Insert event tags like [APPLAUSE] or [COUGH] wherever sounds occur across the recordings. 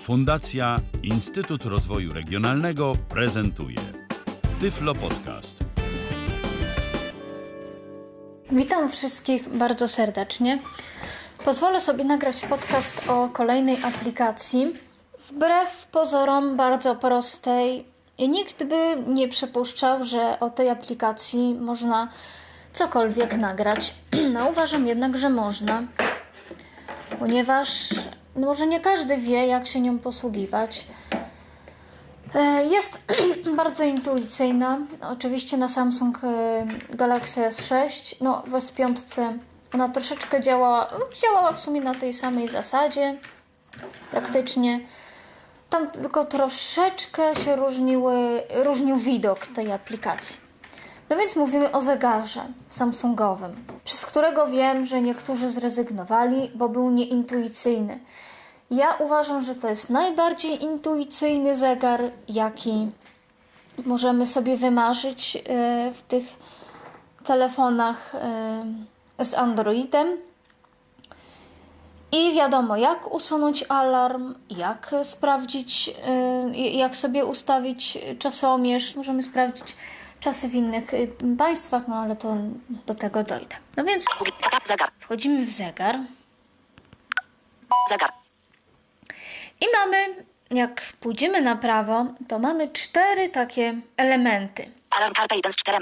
Fundacja Instytut Rozwoju Regionalnego prezentuje Tyflo Podcast. Witam wszystkich bardzo serdecznie. Pozwolę sobie nagrać podcast o kolejnej aplikacji. Wbrew pozorom bardzo prostej, nikt by nie przypuszczał, że o tej aplikacji można cokolwiek nagrać. [CLEARS THROAT] No, uważam jednak, że można, ponieważ no, może nie każdy wie, jak się nią posługiwać. E, Jest [CLEARS THROAT] bardzo intuicyjna. Oczywiście na Samsung e, Galaxy S6. No, w S5 ona troszeczkę działała, działała w sumie na tej samej zasadzie, praktycznie. Tam tylko troszeczkę się różniły, różnił widok tej aplikacji. No więc mówimy o zegarze Samsungowym, przez którego wiem, że niektórzy zrezygnowali, bo był nieintuicyjny. Ja uważam, że to jest najbardziej intuicyjny zegar, jaki możemy sobie wymarzyć e, w tych telefonach e, z Androidem. I wiadomo, jak usunąć alarm, jak sprawdzić, e, jak sobie ustawić czasomierz. Możemy sprawdzić czasy w innych państwach, no ale to do tego dojdę. No więc wchodzimy w zegar. zegar, I mamy, jak pójdziemy na prawo, to mamy cztery takie elementy. alarm karta 1 z 4.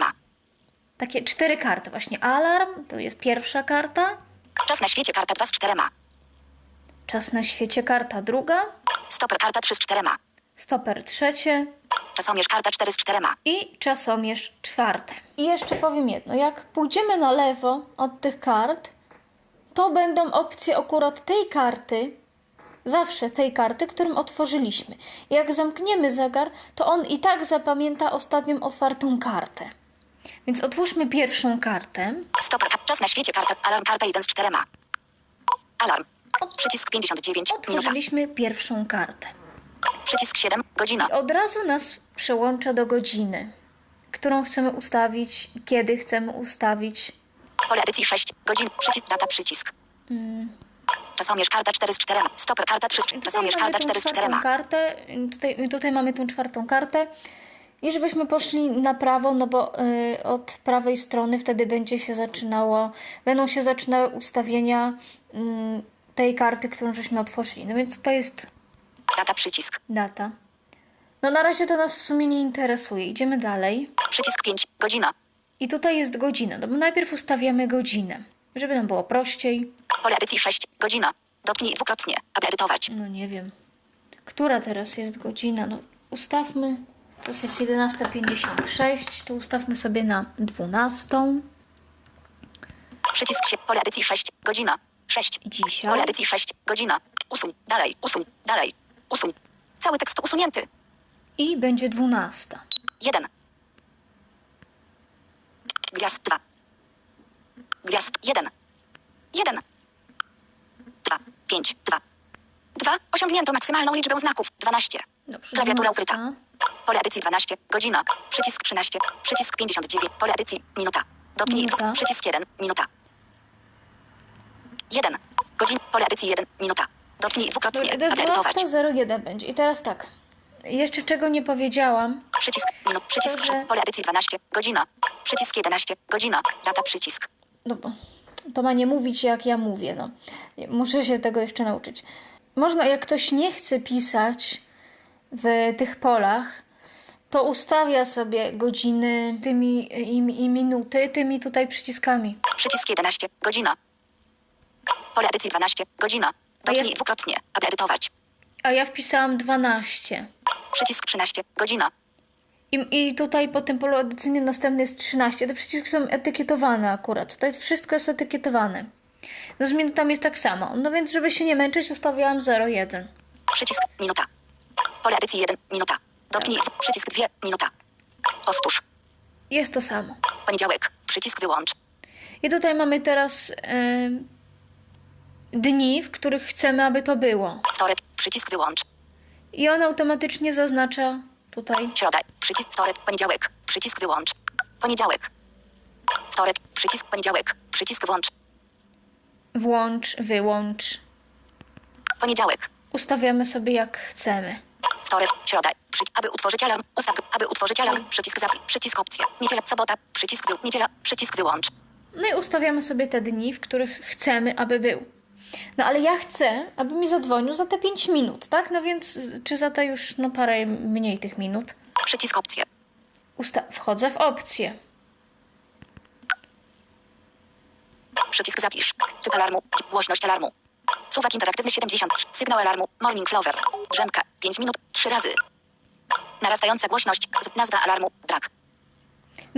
Takie cztery karty. Właśnie alarm, to jest pierwsza karta. Czas na świecie karta 2 z 4. Czas na świecie karta druga. Stoper karta 3 z 4. Stoper trzecie. Czasomierz karta 4 z 4. I czasomierz czwarte. I jeszcze powiem jedno. Jak pójdziemy na lewo od tych kart, to będą opcje akurat tej karty, zawsze tej karty, którą otworzyliśmy. Jak zamkniemy zegar, to on i tak zapamięta ostatnią otwartą kartę. Więc otwórzmy pierwszą kartę. Stoper ka- czas na świecie karta alarm karta 1 z 4. Alarm. Przycisk 59 minuta. Otworzyliśmy pierwszą kartę. Przycisk 7 godzina. I od razu nas przełącza do godziny, którą chcemy ustawić i kiedy chcemy ustawić. Pole edycji 6 godzin. Przycisk data przycisk. Czasomierz karta 4 z 4. Stoper karta 3 z 4. Czasomierz karta tą 4 z 4. czwartą kartę, tutaj, tutaj mamy tą czwartą kartę. I żebyśmy poszli na prawo, no bo y, od prawej strony wtedy będzie się zaczynało, będą się zaczynały ustawienia mm, tej karty, którą żeśmy otworzyli. No więc tutaj jest Data przycisk. data. No na razie to nas w sumie nie interesuje. Idziemy dalej. Przycisk 5 godzina. I tutaj jest godzina, no bo najpierw ustawiamy godzinę, żeby nam było prościej. Pole edycji 6 godzina. Dotknij dwukrotnie, aby edytować. No nie wiem. Która teraz jest godzina? No ustawmy. To jest 11.56, to ustawmy sobie na 12 Przycisk się. Pole edycji 6 godzina. 6. dzisiaj. Pole edycji 6 godzina. Usuń. Dalej. Usuń. Dalej. Usuń. Cały tekst usunięty. I będzie 12. 1. Gwiazd 2. Gwiazd 1. 1. 2. 5. 2. 2. Osiągnięto maksymalną liczbę znaków. 12. Dobrze, Klawiatura 12. ukryta. Pole edycji 12. Godzina. Przycisk 13. Przycisk 59. Pole edycji. Minuta. Dotknij. Minuta. Przycisk 1. Minuta. 1. Godzin. Pole edycji 1. Minuta. Dotknij dwukrotnie, edytować. 12.01 będzie. I teraz tak. Jeszcze czego nie powiedziałam. Przycisk, minut, przycisk, Dobrze. pole edycji 12, godzina. Przycisk 11, godzina, data przycisk. No bo to ma nie mówić jak ja mówię, no. Muszę się tego jeszcze nauczyć. Można, jak ktoś nie chce pisać w tych polach, to ustawia sobie godziny tymi i, i minuty tymi tutaj przyciskami. Przycisk 11, godzina. Pole edycji 12, godzina. Dotknij ja- dwukrotnie, aby edytować. A ja wpisałam 12. Przycisk 13, godzina. I, I tutaj po tym polu edycyjnym następny jest 13. Te przyciski są etykietowane akurat. To jest wszystko jest etykietowane. No z minutami jest tak samo. No więc, żeby się nie męczyć, ustawiałam 0,1. Przycisk, minuta. Pole edycji 1, minuta. Dotknij, przycisk 2, minuta. Powtórz. Jest to samo. Poniedziałek, przycisk wyłącz. I tutaj mamy teraz em, dni, w których chcemy, aby to było. Wtorek, przycisk wyłącz. I on automatycznie zaznacza tutaj. Środa, przycisk wtorek, poniedziałek, przycisk wyłącz. Poniedziałek. Wtorek, przycisk poniedziałek, przycisk włącz. Włącz, wyłącz. Poniedziałek. ustawiamy sobie jak chcemy. Wtorek, środa, przy, aby utworzyć alarm, ustaw, aby utworzyć alarm, przycisk zapis, przycisk opcja, niedziela, sobota, przycisk wy, niedziela, przycisk wyłącz. No i ustawiamy sobie te dni, w których chcemy, aby był. No ale ja chcę, aby mi zadzwonił za te 5 minut, tak? No więc czy za te już no parę mniej tych minut? Przycisk opcje, Usta- wchodzę w opcję. przycisk zapisz, typ alarmu, głośność alarmu. Suwak interaktywny 70, sygnał alarmu, morning flower, drzemka, 5 minut, 3 razy. Narastająca głośność, nazwa alarmu, brak.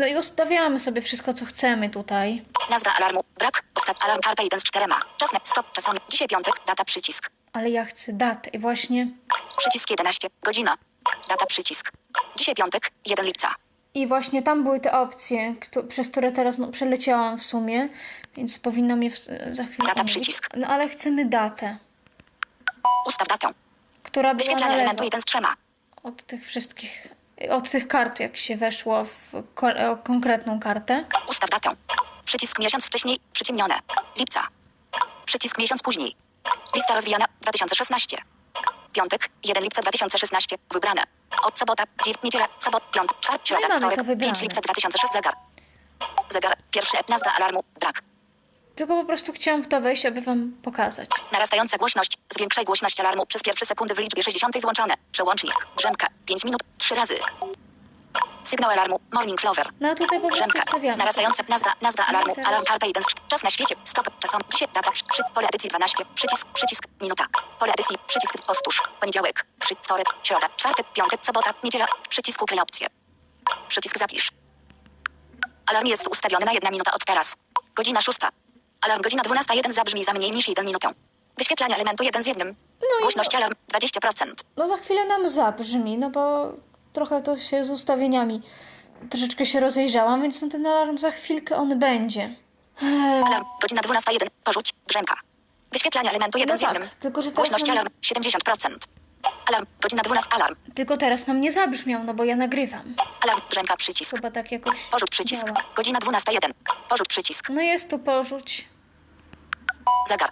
No i ustawiamy sobie wszystko, co chcemy tutaj. Nazwa alarmu, brak, ostat, alarm karta 1 z 4. Czas na, stop, czasowy, dzisiaj piątek, data przycisk. Ale ja chcę datę i właśnie... Przycisk 11, godzina. Data przycisk. Dzisiaj piątek, 1 lipca. I właśnie tam były te opcje, któ- przez które teraz no, przeleciałam w sumie, więc powinno mnie w, za chwilę Data omówić. przycisk. No ale chcemy datę, Ustaw datę. która była na lewo elementu 1 z 3. od tych wszystkich, od tych kart, jak się weszło w ko- o konkretną kartę. Ustaw datę. Przycisk miesiąc wcześniej, przyciemnione. Lipca. Przycisk miesiąc później. Lista rozwijana 2016. Piątek, 1 lipca 2016. Wybrane. Od sobota, dziew, niedziela, sobot, piątek, czwartek, środa, mamy to wtorek, wybrane. 5 lipca 2006. Zegar. Zegar. Pierwszy, nazwa alarmu, brak. Tylko po prostu chciałam w to wejść, aby wam pokazać. Narastająca głośność. Zwiększaj głośność alarmu przez pierwsze sekundy w liczbie 60 włączone. Przełącznik. Drzemka. 5 minut. 3 razy. Sygnał alarmu. Morning flower. No tutaj po prostu Drzemka. Narastająca nazwa, nazwa alarmu. teraz- Alarm karta 1 z 4. Czas na świecie. Stop. Czasom. Dzisiaj. Data. Przy, pole edycji 12. Przycisk. Przycisk. Minuta. Pole edycji. Przycisk. Powtórz. Poniedziałek. Przy, wtorek. Środa. Czwartek. Piątek. Sobota. Niedziela. Przycisk. Uklej opcję. Przycisk zapisz. Alarm jest ustawiony na 1 minuta od teraz. Godzina 6. Alarm godzina 12.01 zabrzmi za mniej niż 1 minutę. Wyświetlanie elementu 1 z 1. i Głośność alarm 20%. No za chwilę nam zabrzmi, no bo trochę to się z ustawieniami troszeczkę się rozejrzałam, więc no ten alarm za chwilkę on będzie. Eee, Alarm godzina 12.01. Porzuć. Drzemka. Wyświetlanie elementu 1 z tak, 1. tylko że teraz Głośność mam- alarm 70%. Alarm godzina 12. Alarm. Tylko teraz nam nie zabrzmiał, no bo ja nagrywam. Alarm drzemka przycisk. Chyba tak jakoś Porzuć przycisk. działa. Godzina 12.01. Porzuć przycisk. No jest tu porzuć. Zegar.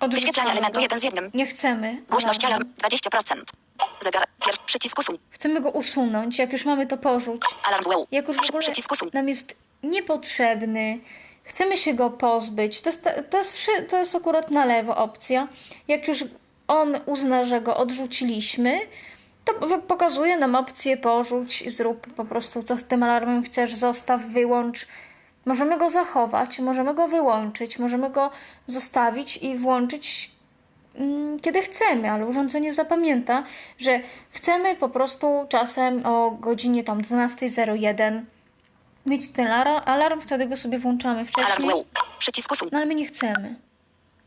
Odrzucamy Wyświetlanie elementu go. 1 z 1. Nie chcemy. Głośność alarm 20%. Zegar. Pierwszy przycisk usuń. Chcemy go usunąć, jak już mamy to porzuć. Alarm WEU. Jak już w ogóle Przycisk usuń. nam jest niepotrzebny, chcemy się go pozbyć, to jest, to, jest, to jest akurat na lewo opcja. Jak już on uzna, że go odrzuciliśmy, to pokazuje nam opcję porzuć, zrób po prostu co z tym alarmem chcesz, zostaw, wyłącz. Możemy go zachować, możemy go wyłączyć, możemy go zostawić i włączyć mm, kiedy chcemy, ale urządzenie zapamięta, że chcemy po prostu czasem o godzinie tam 12.01 mieć ten alarm, alarm, wtedy go sobie włączamy Alarm wcześniej, WEU. Przycisk no ale my nie chcemy.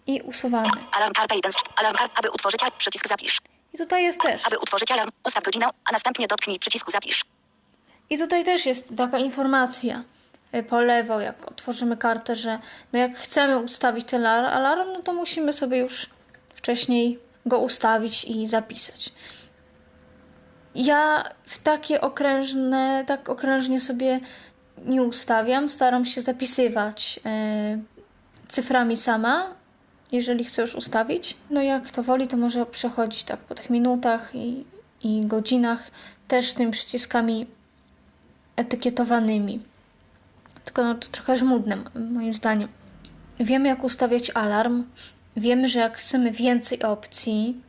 I usuwamy. Alarm karta 1 z 4. Alarm kart. Aby utworzyć. Przycisk zapisz. I tutaj jest też. Aby utworzyć alarm. Ustaw godzinę, a następnie dotknij przycisku zapisz. I tutaj też jest taka informacja y, po lewo, jak otworzymy kartę, że no jak chcemy ustawić ten alar- alarm, no to musimy sobie już wcześniej go ustawić i zapisać. Ja w takie okrężne, tak okrężnie sobie nie ustawiam. Staram się zapisywać y, cyframi sama, jeżeli chcę już ustawić. No jak to woli, to może przechodzić tak po tych minutach i, i godzinach też tymi przyciskami etykietowanymi. Tylko no, to trochę żmudne, moim zdaniem. Wiemy, jak ustawiać alarm. Wiemy, że jak chcemy więcej opcji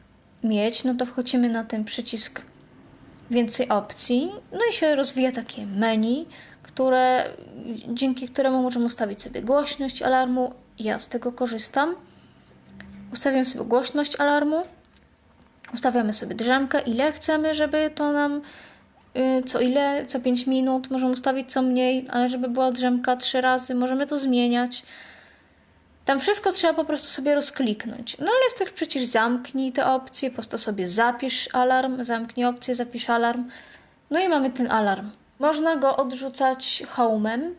mieć, no to wchodzimy na ten przycisk więcej opcji. No i się rozwija takie menu, które, dzięki któremu możemy ustawić sobie głośność alarmu. Ja z tego korzystam. Ustawiam sobie głośność alarmu. Ustawiamy sobie drzemkę, ile chcemy, żeby to nam y, co ile, co 5 minut, możemy ustawić co mniej, ale żeby była drzemka trzy razy, możemy to zmieniać. Tam wszystko trzeba po prostu sobie rozkliknąć. No ale jest też przecież zamknij te opcje, po prostu sobie zapisz alarm, zamknij opcję, zapisz alarm. No i mamy ten alarm. Można go odrzucać home'em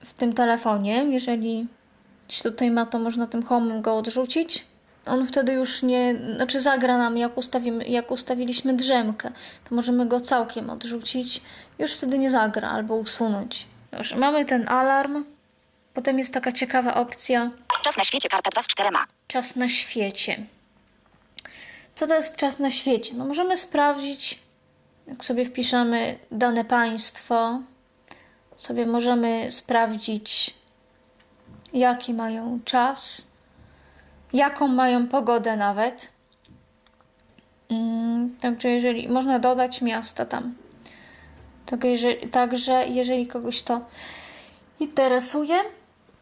w tym telefonie, jeżeli jeśli tutaj ma, to można tym home'em go odrzucić. On wtedy już nie, znaczy zagra nam jak, ustawimy, jak ustawiliśmy drzemkę, to możemy go całkiem odrzucić. Już wtedy nie zagra albo usunąć. Już mamy ten alarm. Potem jest taka ciekawa opcja Czas na świecie karta 2 z 4. czas na świecie. Co to jest czas na świecie? No możemy sprawdzić, jak sobie wpiszemy dane państwo, sobie możemy sprawdzić, jaki mają czas, jaką mają pogodę nawet. Mm, Także jeżeli można dodać miasta tam. Także jeżeli, także jeżeli kogoś to interesuje,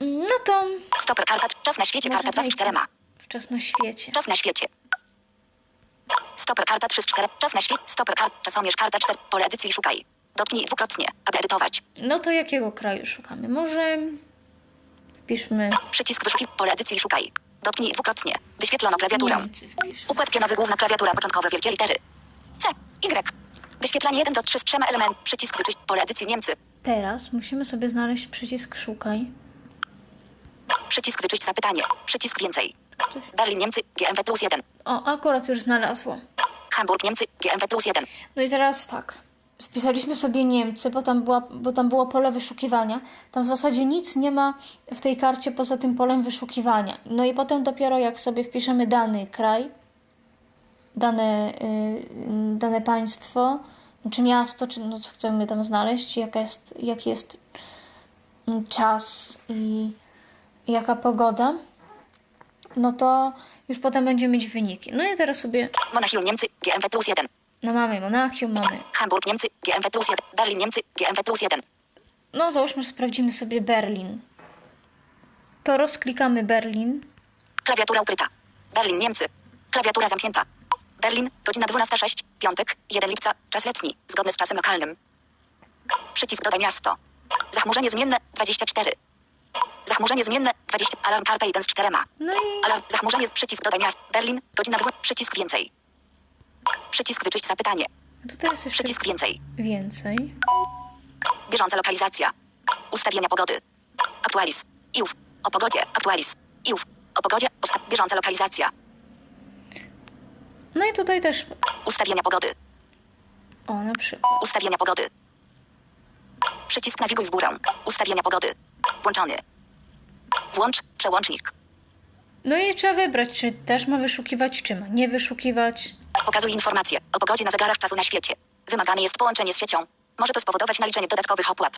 mm, no to Stoper karta. Czas na świecie. Karta 2 z 4. wczes na świecie. Czas na świecie. Stoper karta 3 z 4. Czas na świecie. Stoper karta. Czasomierz karta 4. Pole edycji szukaj. Dotknij dwukrotnie, aby edytować. No to jakiego kraju szukamy? Może wpiszmy Przycisk wyszukiw. Pole edycji szukaj. Dotknij dwukrotnie. Wyświetlono. Wpisz. Układ pionowy główna klawiatura początkowe wielkie litery. C. Y. Wyświetlanie 1 do 3 z trzema element. Przycisk wyczyść. Pole edycji Niemcy. Teraz musimy sobie znaleźć przycisk szukaj. Przycisk wyczyść zapytanie. Przycisk więcej. Coś... Berlin Niemcy. GMW plus 1. O, akurat już znalazło. Hamburg Niemcy. GMW plus 1. No i teraz tak. Wpisaliśmy sobie Niemcy, bo tam, była, bo tam było pole wyszukiwania. Tam w zasadzie nic nie ma w tej karcie poza tym polem wyszukiwania. No i potem dopiero jak sobie wpiszemy dany kraj, dane, y, dane państwo, czy miasto, czy no co chcemy tam znaleźć, jaka jest, jaki jest mm, czas i jaka pogoda, no to już potem będziemy mieć wyniki. No i teraz sobie, Monachium Niemcy. GMW plus 1. no mamy Monachium, mamy Hamburg Niemcy. GMW plus 1. Berlin Niemcy. GMW plus 1. No załóżmy, sprawdzimy sobie Berlin. To rozklikamy Berlin. Klawiatura ukryta. Berlin Niemcy. Klawiatura zamknięta. Berlin. Godzina 12.06. Piątek. 1 lipca. Czas letni. Zgodny z czasem lokalnym. Przycisk dodaj miasto. Zachmurzenie zmienne 24. Zachmurzenie zmienne 20. Alarm karta 1 z 4. No i Alarm. Zachmurzenie. Przycisk dodaj miasto. Berlin. Godzina 2. Przycisk więcej. Przycisk wyczyść zapytanie. teraz jeszcze Przycisk więcej. więcej. Bieżąca lokalizacja. Ustawienia pogody. Aktualiz. IUF. O pogodzie. Aktualiz. IUF. O pogodzie. Usta- bieżąca lokalizacja. No i tutaj też, Ustawienia pogody. o na przykład. Ustawienia pogody. Przycisk nawiguj w górę. Ustawienia pogody. Włączony. Włącz przełącznik. No i trzeba wybrać, czy też ma wyszukiwać, czy ma nie wyszukiwać. Pokazuj informacje o pogodzie na zegarach czasu na świecie. Wymagane jest połączenie z siecią. Może to spowodować naliczenie dodatkowych opłat.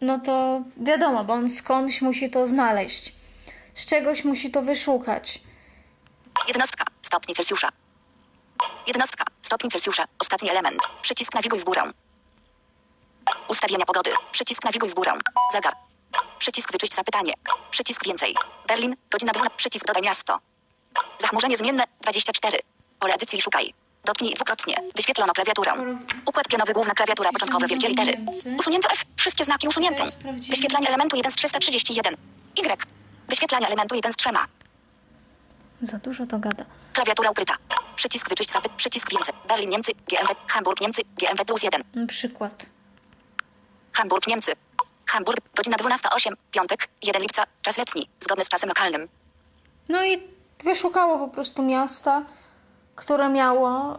No to wiadomo, bo on skądś musi to znaleźć. Z czegoś musi to wyszukać. Jednostka. Stopni Celsjusza. Jednostka. Stopni Celsjusza. Ostatni element. Przycisk nawiguj w górę. Ustawienia pogody. Przycisk nawiguj w górę. Zegar. Przycisk wyczyść zapytanie. Przycisk więcej. Berlin. Godzina 12. Przycisk dodaj miasto. Zachmurzenie zmienne 24. Pole edycji szukaj. Dotknij dwukrotnie. Wyświetlono klawiaturę. Układ pionowy główna klawiatura początkowe wielkie litery. Usunięto F. Wszystkie znaki usunięte. Wyświetlanie elementu 1 z 331. Y. Wyświetlanie elementu 1 z 3. Za dużo to gada. Klawiatura ukryta. Przycisk wyczyść zapyt. Przycisk więcej. Berlin Niemcy. GMW. Hamburg Niemcy. GMW plus 1. Na przykład. Hamburg Niemcy. Hamburg. Godzina 12.08. Piątek. 1 lipca. Czas letni. Zgodny z czasem lokalnym. No i wyszukało po prostu miasta, które miało,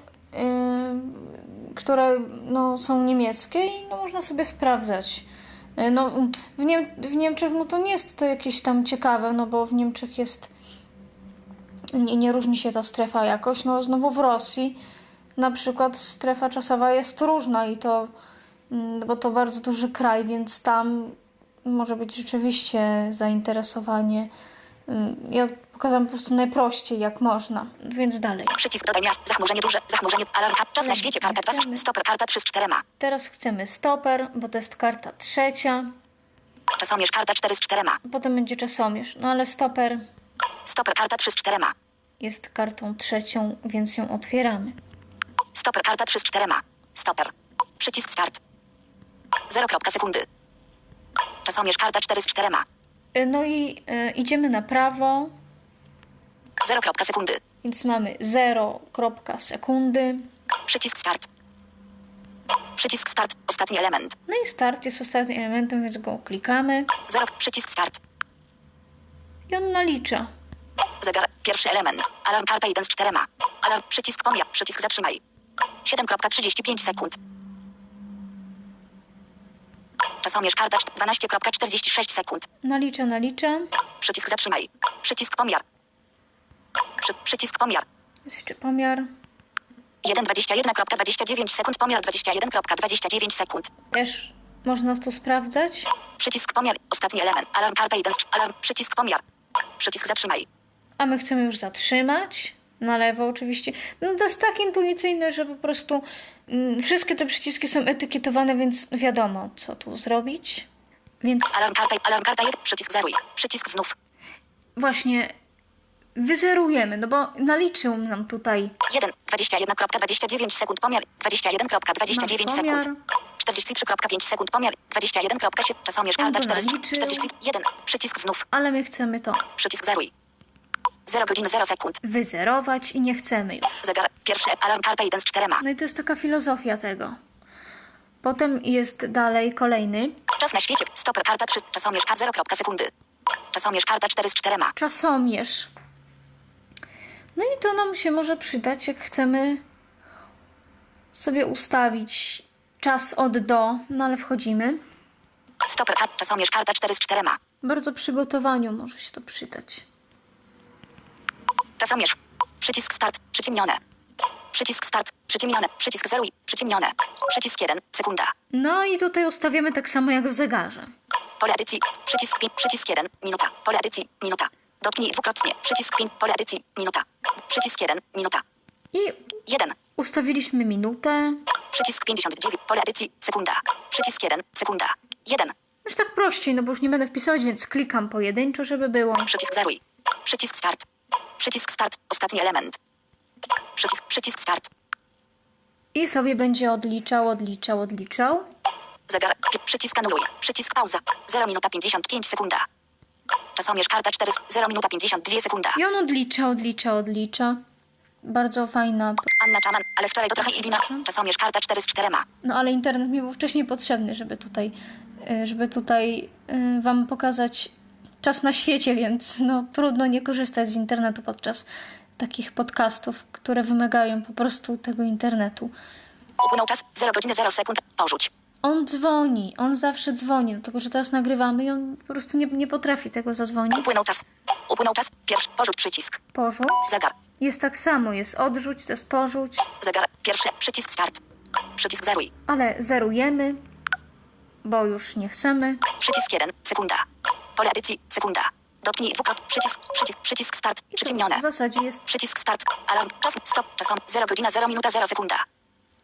które no, są niemieckie i no, można sobie sprawdzać. Yy, no, w, Niem- w Niemczech no, to nie jest to jakieś tam ciekawe, no bo w Niemczech jest, nie, nie różni się ta strefa jakoś. No znowu w Rosji na przykład strefa czasowa jest różna i to, mm, bo to bardzo duży kraj, więc tam może być rzeczywiście zainteresowanie. Mm, Ja pokazałam po prostu najprościej, jak można, więc dalej. Przycisk dodaj miast. Zachmurzenie duże. Zachmurzenie. Alarm. Czas na świecie. Karta 2 chcemy. z Stop. Karta 3 z 4. Teraz chcemy stoper, bo to jest karta trzecia, Czasomierz. Karta 4 z 4. potem będzie czasomierz, no ale stoper Stop. Karta 3 z 4. jest kartą trzecią, więc ją otwieramy. Stoper. Karta 3 z 4. Stoper. Przycisk start. 0. sekundy. Czasomierz. Karta 4 z 4. Y, No i y, idziemy na prawo, 0. sekundy. więc mamy 0 kropka sekundy. Przycisk start. Przycisk start. Ostatni element. No i start jest ostatnim elementem, więc go klikamy 0. Przycisk start. i on nalicza. Zegar. Pierwszy element. Alarm karta 1 z 4. Alarm. Przycisk pomiar. Przycisk zatrzymaj. 7.35 sekund. Czasomierz karta 12.46 sekund. Nalicza, nalicza. Przycisk zatrzymaj. Przycisk pomiar. Przy, przycisk pomiar. Jest jeszcze pomiar. 1,21,29 sekund. Pomiar 21,29 sekund. Też można tu sprawdzać. Przycisk pomiar. Ostatni element. Alarm karta 1. Alarm. Przycisk pomiar. Przycisk zatrzymaj. A my chcemy już zatrzymać. Na lewo oczywiście. No to jest tak intuicyjne, że po prostu mm, wszystkie te przyciski są etykietowane, więc wiadomo, co tu zrobić. Więc Alarm karta. Alarm karta 1. Przycisk zeruj. Przycisk znów. właśnie wyzerujemy, no bo naliczył nam tutaj 1. 21,29 sekund. Pomiar. 21,29 Nasz sekund. pomiar. 43,5 sekund. Pomiar. 21,7. Czasomierz karta to 40. naliczył. 41. Przycisk znów. ale my chcemy to Przycisk zeruj. 0 godziny 0 sekund. wyzerować i nie chcemy już. Zegar. Pierwszy. Alarm karta 1 z 4. No i to jest taka filozofia tego. Potem jest dalej kolejny Czas na świecie. Stop. Karta 3. Czasomierz karta 0. sekundy. Czasomierz karta 4 z 4. czasomierz. No i to nam się może przydać, jak chcemy sobie ustawić czas od do, no ale wchodzimy. Stop. Karta. Czasomierz karta 4 z 4. Bardzo przygotowaniu może się to przydać. Czasomierz. Przycisk start. Przyciemnione. Przycisk start. Przyciemnione. Przycisk zeruj. Przyciemnione. Przycisk 1. Sekunda. No i tutaj ustawiamy tak samo jak w zegarze. Pole edycji. Przycisk. Przycisk 1. Minuta. Pole edycji. Minuta. Dotknij dwukrotnie. Przycisk pin. Pole edycji. Minuta. Przycisk 1. Minuta. I 1. ustawiliśmy minutę. Przycisk 59. Pole edycji. Sekunda. Przycisk 1. Sekunda. 1. Już tak prościej, no bo już nie będę wpisywać, więc klikam pojedynczo, żeby było. Przycisk zeruj. Przycisk start. Przycisk start. Ostatni element. Przycisk. Przycisk start. I sobie będzie odliczał, odliczał, odliczał. Zegar. Pi- Przycisk anuluj. Przycisk pauza. 0 minuta 55 sekunda. Czasomierz karta 4. 0 minuta 52 sekunda. I on odlicza, odlicza, odlicza. Bardzo fajna. Anna Czaman, ale wczoraj to trochę Ilwina. Czasomierz karta 4 z 4. No ale internet mi był wcześniej potrzebny, żeby tutaj, y, żeby tutaj y, wam pokazać czas na świecie, więc no trudno nie korzystać z internetu podczas takich podcastów, które wymagają po prostu tego internetu. Upłynął czas. 0 godziny 0 sekund. Porzuć. On dzwoni, on zawsze dzwoni, no tylko że teraz nagrywamy i on po prostu nie, nie potrafi tego zadzwonić. Upłynął czas. Upłynął czas. Pierwszy. Porzuć przycisk. Porzuć. Zegar. Jest tak samo, jest odrzuć, to jest porzuć, Zegar. Pierwszy. Przycisk start. Przycisk zeruj. ale zerujemy, bo już nie chcemy. Przycisk 1. Sekunda. Pole edycji. Sekunda. Dotknij dwukrotnie. Przycisk. Przycisk. Przycisk start. Przyciemnione. w zasadzie jest Przycisk start. Alarm. Czas. Stop. Czasom. 0 godzina 0 minuta 0 sekunda.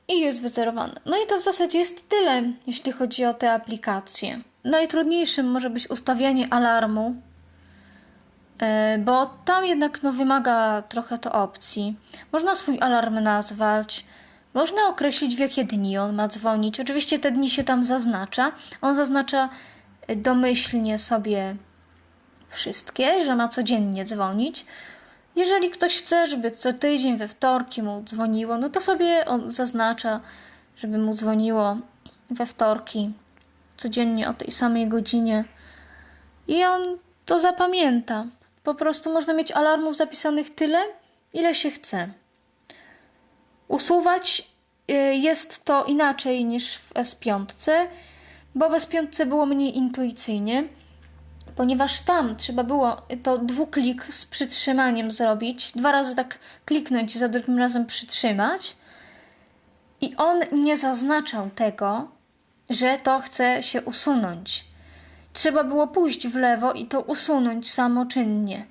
I jest wyzerowane. No i to w zasadzie jest tyle, jeśli chodzi o te aplikacje. Najtrudniejszym może być ustawianie alarmu, e, bo tam jednak no, wymaga trochę to opcji. Można swój alarm nazwać, można określić w jakie dni on ma dzwonić. Oczywiście te dni się tam zaznacza. On zaznacza e, domyślnie sobie wszystkie, że ma codziennie dzwonić. Jeżeli ktoś chce, żeby co tydzień we wtorki mu dzwoniło, no to sobie on zaznacza, żeby mu dzwoniło we wtorki codziennie o tej samej godzinie. I on to zapamięta. Po prostu można mieć alarmów zapisanych tyle, ile się chce. Usuwać y, jest to inaczej niż w S5, bo w S5 było mniej intuicyjnie ponieważ tam trzeba było to dwuklik z przytrzymaniem zrobić, dwa razy tak kliknąć i za drugim razem przytrzymać. I on nie zaznaczał tego, że to chce się usunąć. Trzeba było pójść w lewo i to usunąć samoczynnie.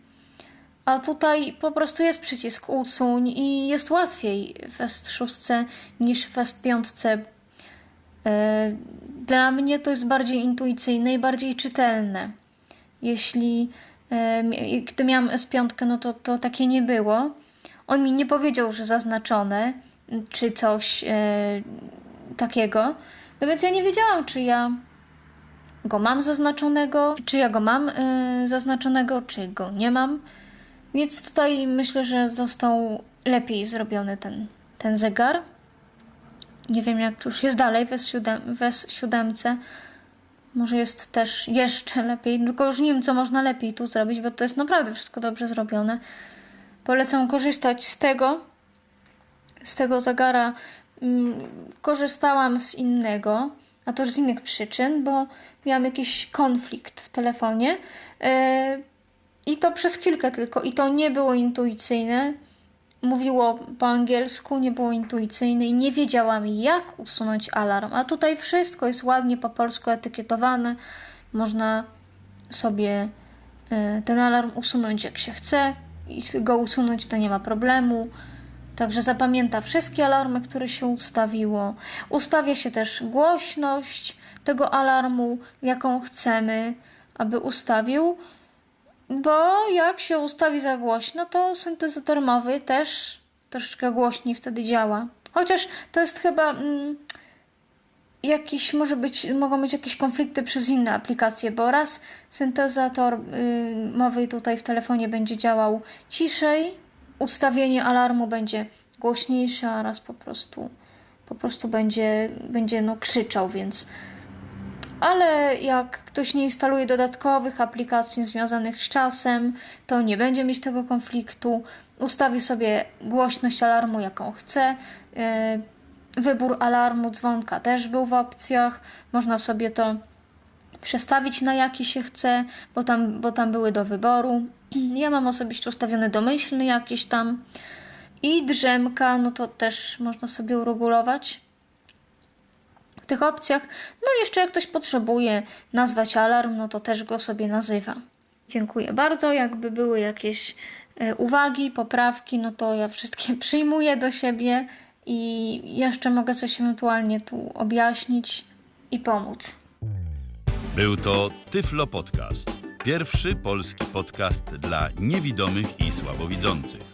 A tutaj po prostu jest przycisk usuń i jest łatwiej w S6 niż w S5. E, Dla mnie to jest bardziej intuicyjne i bardziej czytelne jeśli gdy miałam S5, no to, to takie nie było. On mi nie powiedział, że zaznaczone, czy coś e, takiego. No więc ja nie wiedziałam, czy ja go mam zaznaczonego, czy ja go mam e, zaznaczonego, czy go nie mam. Więc tutaj myślę, że został lepiej zrobiony ten, ten zegar. Nie wiem, jak już jest dalej w S7, w S7. Może jest też jeszcze lepiej, tylko już nie wiem, co można lepiej tu zrobić, bo to jest naprawdę wszystko dobrze zrobione. Polecam korzystać z tego, z tego zegara. Mm, Korzystałam z innego, a to już z innych przyczyn, bo miałam jakiś konflikt w telefonie. Yy, I to przez chwilkę tylko, i to nie było intuicyjne. Mówiło po angielsku, nie było intuicyjne i nie wiedziałam jak usunąć alarm. A tutaj wszystko jest ładnie po polsku etykietowane. Można sobie y, ten alarm usunąć jak się chce i go usunąć to nie ma problemu. Także zapamięta wszystkie alarmy, które się ustawiło. Ustawia się też głośność tego alarmu, jaką chcemy, aby ustawił. Bo jak się ustawi za głośno, to syntezator mowy też troszeczkę głośniej wtedy działa. Chociaż to jest chyba mm, jakiś, może być, mogą być jakieś konflikty przez inne aplikacje, bo raz syntezator y, mowy tutaj w telefonie będzie działał ciszej, ustawienie alarmu będzie głośniejsze, a raz po prostu po prostu będzie, będzie no krzyczał, więc ale jak ktoś nie instaluje dodatkowych aplikacji związanych z czasem, to nie będzie mieć tego konfliktu. Ustawi sobie głośność alarmu, jaką chce. Yy, Wybór alarmu, dzwonka też był w opcjach. Można sobie to przestawić na jaki się chce, bo tam, bo tam były do wyboru. [CLEARS THROAT] Ja mam osobiście ustawiony domyślny jakiś tam. I drzemka, no to też można sobie uregulować w tych opcjach. No i jeszcze jak ktoś potrzebuje nazwać alarm, no to też go sobie nazywa. Dziękuję bardzo. Jakby były jakieś e, uwagi, poprawki, no to ja wszystkie [LAUGHS] przyjmuję do siebie i jeszcze mogę coś ewentualnie tu objaśnić i pomóc. Był to Tyflo Podcast. Pierwszy polski podcast dla niewidomych i słabowidzących.